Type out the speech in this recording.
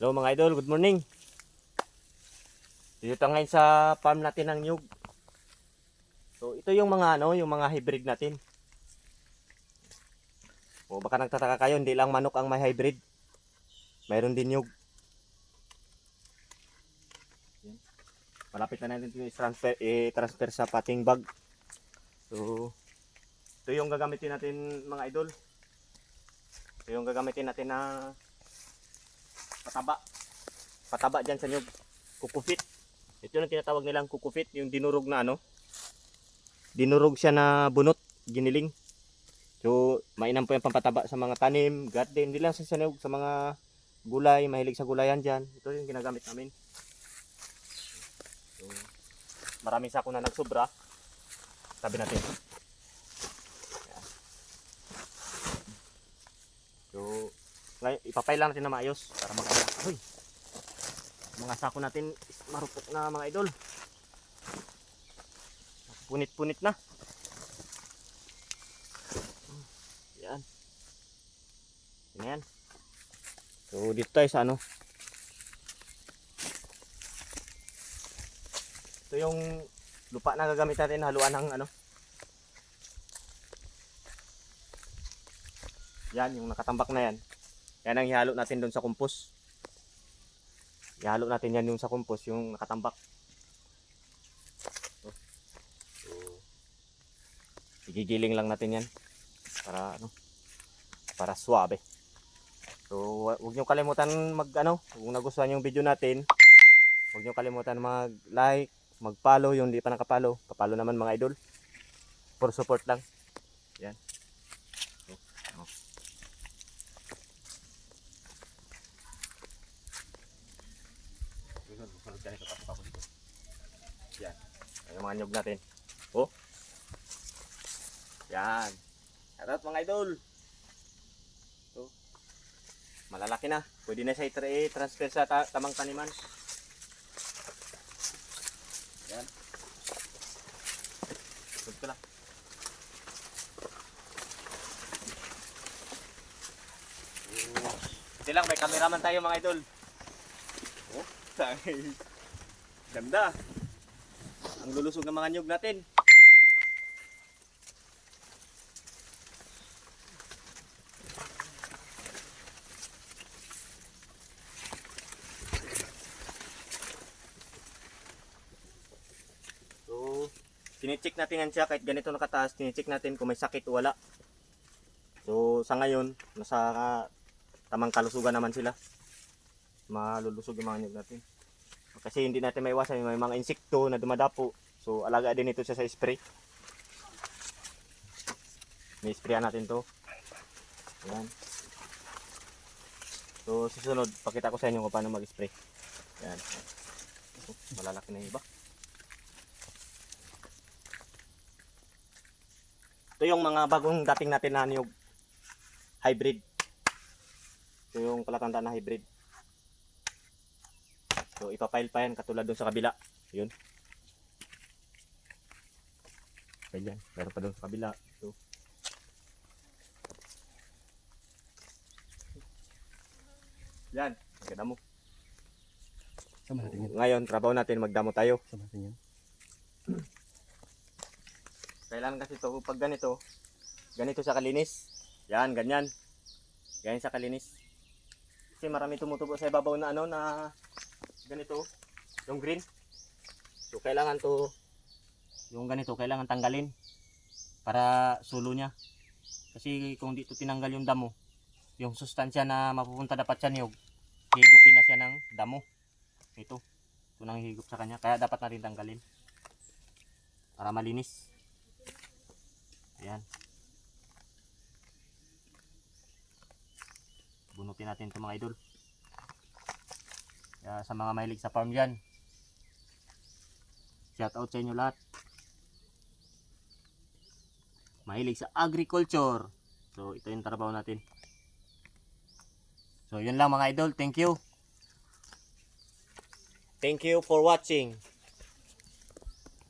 Hello mga idol, good morning. Dito tayo ngayon sa farm natin ng nyug. So ito yung mga ano, yung mga hybrid natin. O baka nagtataka kayo, hindi lang manok ang may hybrid. Mayroon din nyug. Malapit na natin ito i-transfer, i-transfer sa pating bag. So ito yung gagamitin natin mga idol. Ito yung gagamitin natin na pataba. Pataba dyan sa nyug. Kukufit. Ito yung tinatawag nilang kukufit. Yung dinurog na ano. Dinurog siya na bunot. Giniling. So, mainam po yung pampataba sa mga tanim, garden. Hindi lang sa nyug. Sa mga gulay. Mahilig sa gulayan dyan. Ito yung ginagamit namin. So, maraming sako na nagsobra. Sabi natin. Ayan. So, ngayon, ipapay lang natin na maayos para mag Uy! Mga sako natin marupok na mga idol. Punit-punit na. Yan yan. So, dito tayo sa ano. Ito yung lupa na gagamit natin haluan ng ano. Yan, yung nakatambak na yan. Yan ang ihalo natin doon sa kompos. Ihalo natin yan yung sa kompos, yung nakatambak. So, so, igigiling lang natin yan. Para ano, para suabe. So, wa- huwag niyo kalimutan mag ano, kung nagustuhan yung video natin, huwag niyo kalimutan mag-like, mag-follow yung hindi pa nakapalo. Kapalo naman mga idol. For support lang. Yan. So, ano. Sunod, sunod ganito, pasok ako dito. Yan. Ayan yung mga nyog natin. Oh. Yan. Shoutout mga idol. So, malalaki na. Pwede na i- i-transfer sa ta- tamang taniman. Yan. Sunod ko lang. Oh. Hindi lang, may cameraman tayo mga idol. Oh, tangay. Ganda. Ang lulusog ng mga nyug natin. So, tinicheck natin yan siya kahit ganito nakataas, tinicheck natin kung may sakit o wala. So, sa ngayon, nasa ah, tamang kalusugan naman sila. Malulusog yung mga nyug natin. Kasi hindi natin maiwasan may mga insekto na dumadapo. So alaga din ito siya sa spray. May sprayan natin to. Ayan. So susunod, pakita ko sa inyo kung paano mag-spray. Ayan. Oh, malalaki na iba. Ito yung mga bagong dating natin na niyog hybrid. Ito yung palatandaan na hybrid. So ipapile pa yan katulad doon sa kabila. Yun. Ayan, meron pa doon sa kabila. So, yan, magdamo. Sama natin yan. Ngayon, trabaho natin, magdamo tayo. Sama natin yan. Kailangan kasi ito, pag ganito, ganito sa kalinis. Yan, ganyan. Ganyan sa kalinis. Kasi marami tumutubo sa ibabaw na ano, na ganito, yung green. So, kailangan to, yung ganito, kailangan tanggalin para sulo niya. Kasi kung dito tinanggal yung damo, yung sustansya na mapupunta dapat sa niyog, higupin na siya ng damo. Ito, ito nang higop sa kanya. Kaya dapat natin tanggalin para malinis. Ayan. Bunutin natin ito mga idol. Kaya sa mga mahilig sa farm dyan. Shout out sa inyo lahat. Mahilig sa agriculture. So ito yung trabaho natin. So yun lang mga idol. Thank you. Thank you for watching.